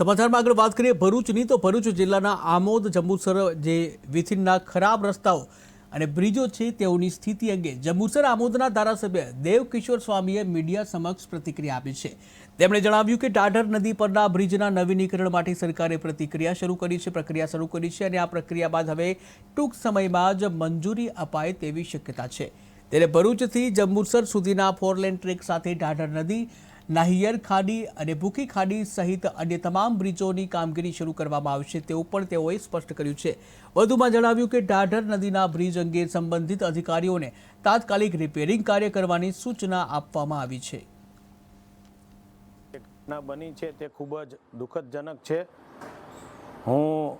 સમાચારમાં આગળ વાત કરીએ, ભરૂચની. તો ભરૂચ જિલ્લાના આમોદ, જંબુસર જે વિથિનના ખરાબ રસ્તાઓ અને બ્રિજો છે તેઓની સ્થિતિ અંગે જંબુસર આમોદના ધારાસભ્ય દેવકિશોર સ્વામીએ મીડિયા સમક્ષ પ્રતિક્રિયા આપી છે. તેમણે જણાવ્યું કે ટાઢર નદી પરના બ્રિજના નવીનીકરણ માટે સરકારે પ્રતિક્રિયા શરૂ કરી છે, પ્રક્રિયા શરૂ કરી છે અને આ પ્રક્રિયા બાદ હવે ટૂંક સમયમાં જ મંજૂરી અપાય તેવી શક્યતા છે. ત્યારે ભરૂચથી જંબુસર સુધીના ફોરલેન ટ્રેક સાથે ઢાઢર નદી નાહિયર ખાડી અને ભૂખી ખાડી સહિત અન્ય તમામ બ્રિજોની કામગીરી શરૂ કરવામાં આવશે તેવું પણ તેઓએ સ્પષ્ટ કર્યું છે. વધુમાં જણાવ્યું કે ઢાઢર નદીના બ્રિજ અંગે સંબંધિત અધિકારીઓને તાત્કાલિક રિપેરિંગ કાર્ય કરવાની સૂચના આપવામાં આવી છે. ઘટના બની છે તે ખૂબ જ દુઃખદજનક છે. હું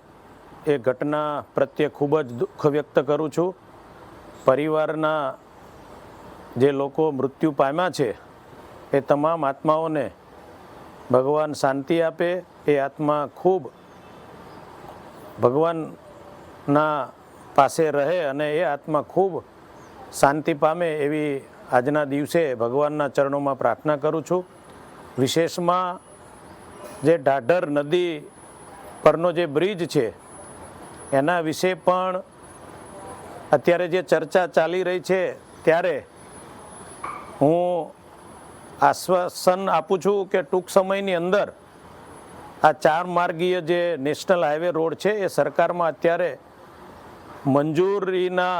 એ ઘટના પ્રત્યે ખૂબ જ દુઃખ વ્યક્ત કરું છું. પરિવારના જે લોકો મૃત્યુ પામ્યા છે એ તમામ આત્માઓને ભગવાન શાંતિ આપે, એ આત્મા ખૂબ ભગવાનના પાસે રહે અને એ આત્મા ખૂબ શાંતિ પામે એવી આજના દિવસે ભગવાનના ચરણોમાં પ્રાર્થના કરું છું. વિશેષમાં જે ઢાઢર નદી પરનો જે બ્રિજ છે, એના વિશે પણ અત્યારે જે ચર્ચા ચાલી રહી છે, ત્યારે હું આશ્વાસન આપું છું કે ટૂંક સમયની અંદર આ ચાર માર્ગીય જે નેશનલ હાઈવે રોડ છે એ સરકારમાં અત્યારે મંજૂરીના